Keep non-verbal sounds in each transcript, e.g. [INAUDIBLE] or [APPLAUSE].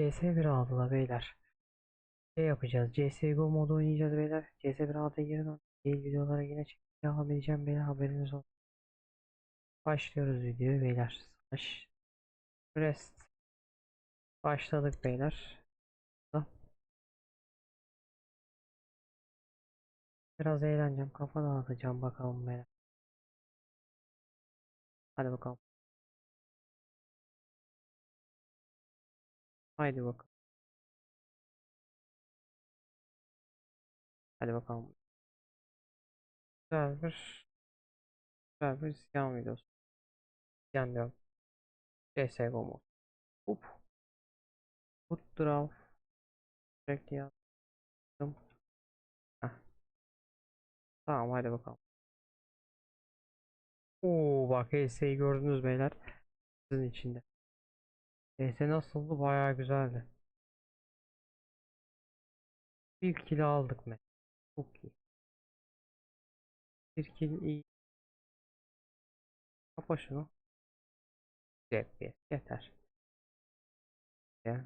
CS1 aldılar beyler. Şey yapacağız. CSGO modu oynayacağız beyler. CS1 aldığı yerden değil videolara yine çekmeye devam edeceğim beyler haberiniz olsun. Başlıyoruz videoyu beyler. Slash rest. Başladık beyler. Biraz eğleneceğim. Kafa dağıtacağım bakalım beyler. Hadi bakalım. Haydi bakalım. Hadi bakalım. Güzel bir güzel bir isyan videosu. İsyan diyorum. CSGO mod. Put draw. Sürekli yazdım. Heh. Tamam hadi bakalım. Oo bak HS'yi gördünüz beyler. Sizin içinde. HS nasıldı? Bayağı güzeldi. Bir kill aldık mı? Çok iyi. Bir kill iyi. Kapa şunu. FPS yeter. Ya.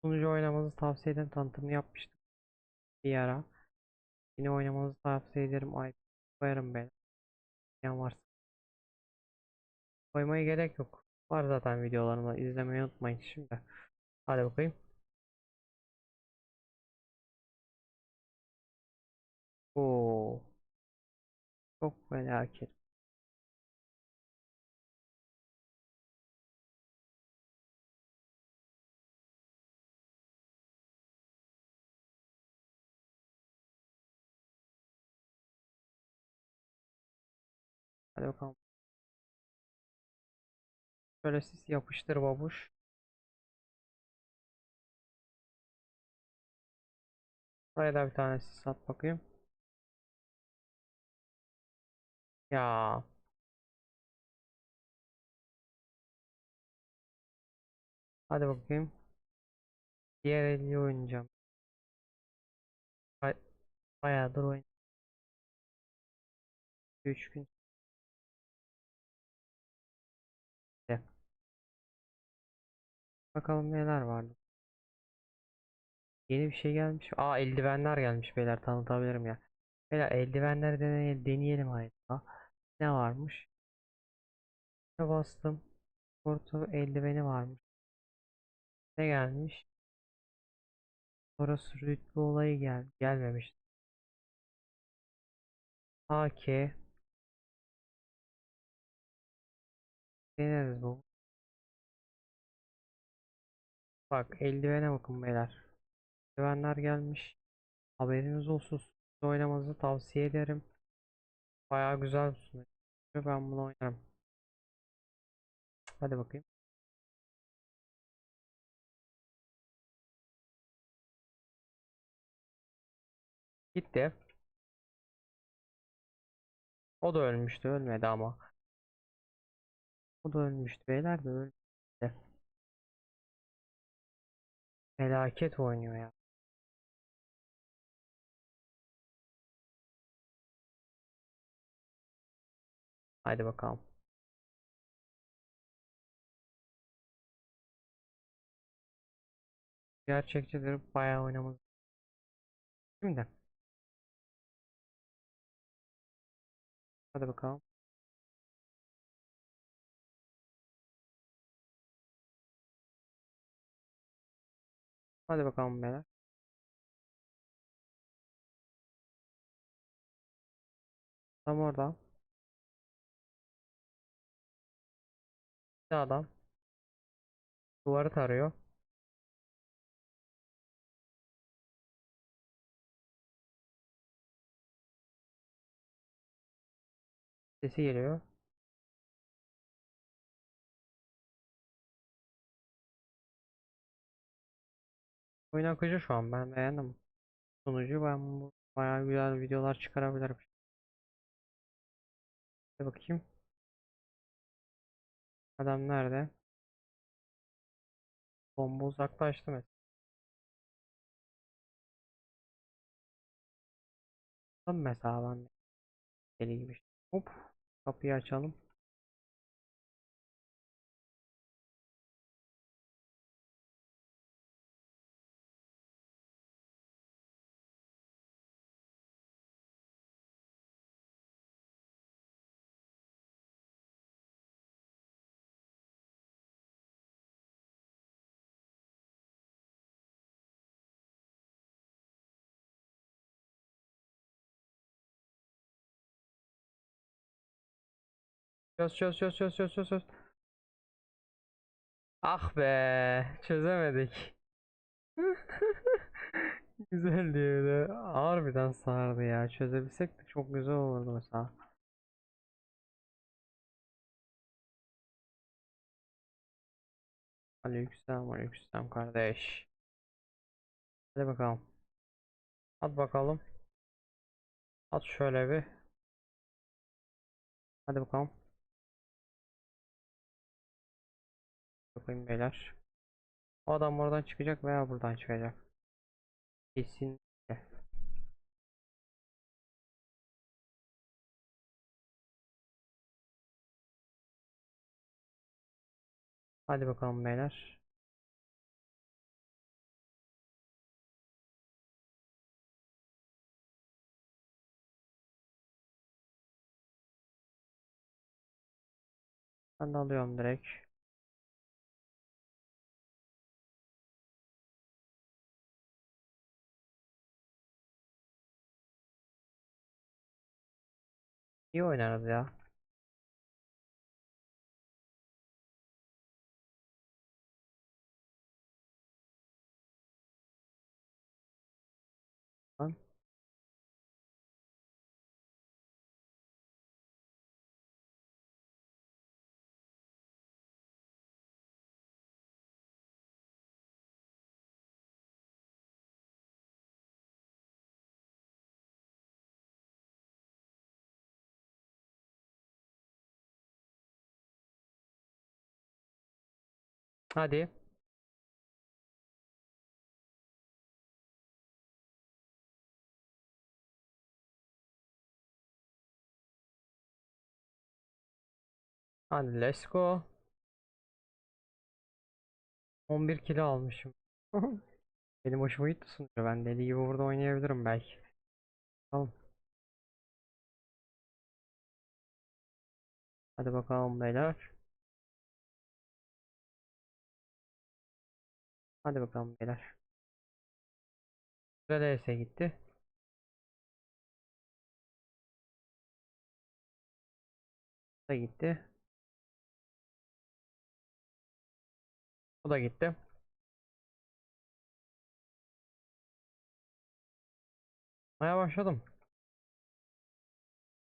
Sunucu oynamanızı tavsiye ederim. Tanıtımını yapmıştım. Bir ara. Yine oynamanızı tavsiye ederim. Ay koyarım ben. Yan varsa. Koymaya gerek yok. Var zaten videolarımda. izlemeyi unutmayın şimdi. Hadi bakayım. Oo. Çok felaket. Hadi bakalım. Şöyle siz yapıştır babuş. Buraya da bir tane sis at bakayım. Ya. Hadi bakayım. Diğer elli oynayacağım. Bay bayağıdır oyun. 3 gün. Bakalım neler vardı. Yeni bir şey gelmiş. Aa eldivenler gelmiş beyler tanıtabilirim ya. Beyler eldivenleri deney deneyelim hayata. Ne varmış? Ne bastım. Porto eldiveni varmış. Ne gelmiş? Orası rütbe olayı gel gelmemiş. AK deneriz bu. Bak eldivene bakın beyler. Eldivenler gelmiş. Haberiniz olsun. Oynamanızı tavsiye ederim. Bayağı güzel bir sunucu. Ben bunu oynarım. Hadi bakayım. Gitti. O da ölmüştü. Ölmedi ama. O da ölmüştü. Beyler de ölmüştü. Felaket oynuyor ya. Hadi bakalım. Gerçekçidir. Bayağı oynamamız. Şimdi. Hadi bakalım. Hadi bakalım beyler. Tam orada. Bir adam. Duvarı tarıyor. Sesi geliyor. Oyun akıcı şu an ben beğendim. Sonucu ben bu bayağı güzel videolar çıkarabilirim. Bir bakayım. Adam nerede? Bomba uzaklaştı mı? Tam de deli gibi. Hop kapıyı açalım. Çöz çöz çöz çöz çöz çöz çöz. Ah be çözemedik. [LAUGHS] Güzel diyor Harbiden sardı ya. Çözebilsek de çok güzel olurdu mesela. Aleykümselam aleykümselam kardeş. Hadi bakalım. At bakalım. At şöyle bir. Hadi bakalım. Bakayım beyler. O adam oradan çıkacak veya buradan çıkacak. Kesinlikle. Hadi bakalım beyler. Ben de alıyorum direkt. 用意なのでは Hadi. Hadi let's go. 11 kilo almışım. [LAUGHS] Benim hoşuma gitti sunucu. Ben deli gibi burada oynayabilirim belki. Tamam. Hadi bakalım beyler. Hadi bakalım beyler. Sıra DS'e gitti. Da gitti. Bu da gitti. Maya başladım.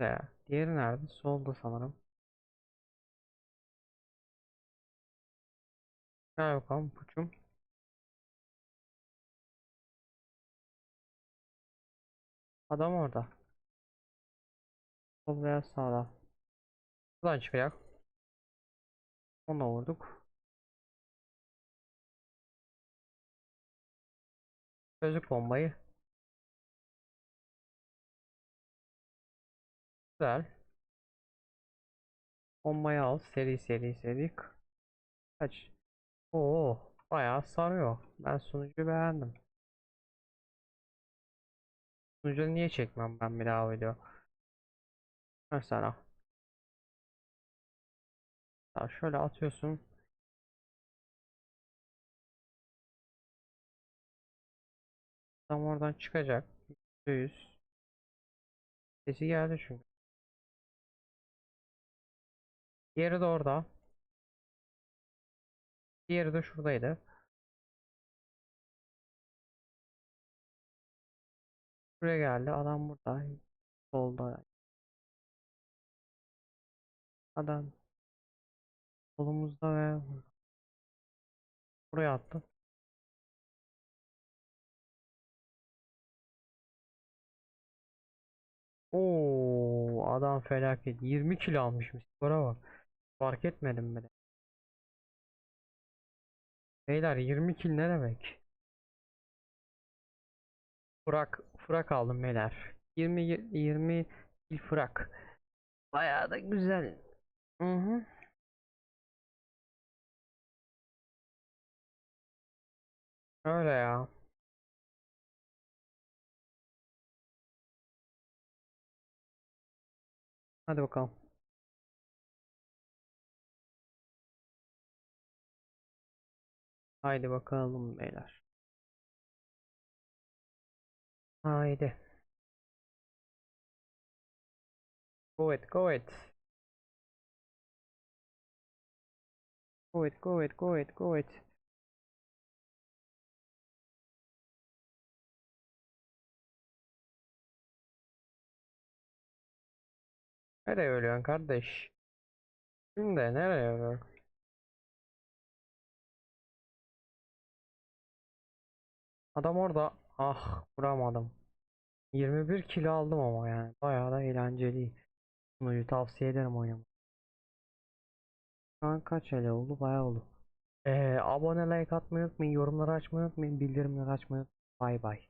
Ya, diğeri nerede? Solda sanırım. Gel bakalım puçum. Adam orada. Sol veya sağda. Buradan çıkacak. Onu da vurduk. Gözlük bombayı. Güzel. Bombayı al. Seri seri seri. Kaç. Oo, bayağı sarıyor. Ben sunucuyu beğendim. Sunucuyu niye çekmem ben bir daha video? Mesela. Ya şöyle atıyorsun. Tam oradan çıkacak. %100. Sesi geldi çünkü. Diğeri de orada. Diğeri de şuradaydı. Buraya geldi. Adam burada. Solda. Adam solumuzda ve buraya attı. Oo, adam felaket. 20 kilo almışım. Skora bak. Fark etmedim bile. Beyler 20 kil ne demek? Frak, frak aldım beyler. 20 20 kil frak. Bayağı da güzel. Hı hı. Öyle ya. Hadi bakalım. Haydi bakalım beyler. Haydi. Go it, go it. Go it, go it, go it, go it. Nereye ölüyorsun kardeş? Şimdi nereye ölüyorsun? Adam orada. Ah vuramadım. 21 kilo aldım ama yani. Bayağı da eğlenceli. Bunu tavsiye ederim oynamayı. Şu an kaç ele oldu? Bayağı oldu. Ee, abone like atmayı unutmayın. Yorumları açmayı unutmayın. Bildirimleri açmayı unutmayın. Bay bay.